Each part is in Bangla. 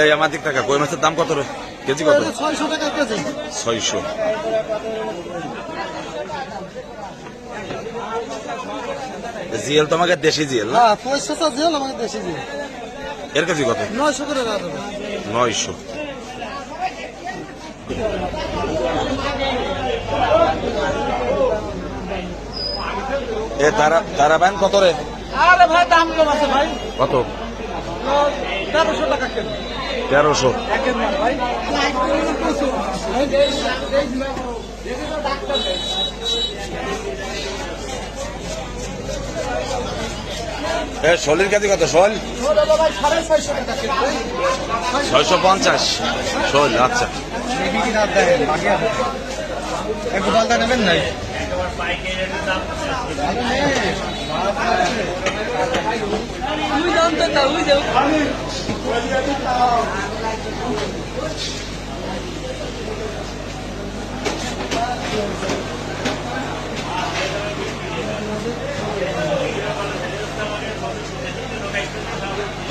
এই আমার দিক টাকা কই মাছের দাম কত রে? কেজি কত? ছয়শো টাকা কেজি। ছয়শো। জিএল তোমাকে দেশি জিএল না? হ্যাঁ জেল আমাকে দেশি জেল এর কেজি কত? নয়শো করে নয়শো। এ তারা তারা কত রে? আরে ভাই দাম কম আছে ভাই। কত? তেরোশো টাকা কেজি। তেরোশো। শোলের কেজি কত? শোল? ছয়শো ছয়শো পঞ্চাশ। শোল আচ্ছা। একটু পাল্টা নেবেন নাই?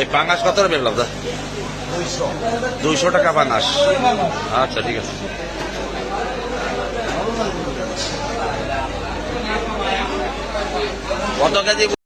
এই পাঙাশ কত রে বেরলাম দা? দুইশো টাকা পাঙাশ। আচ্ছা ঠিক আছে। কত কেজি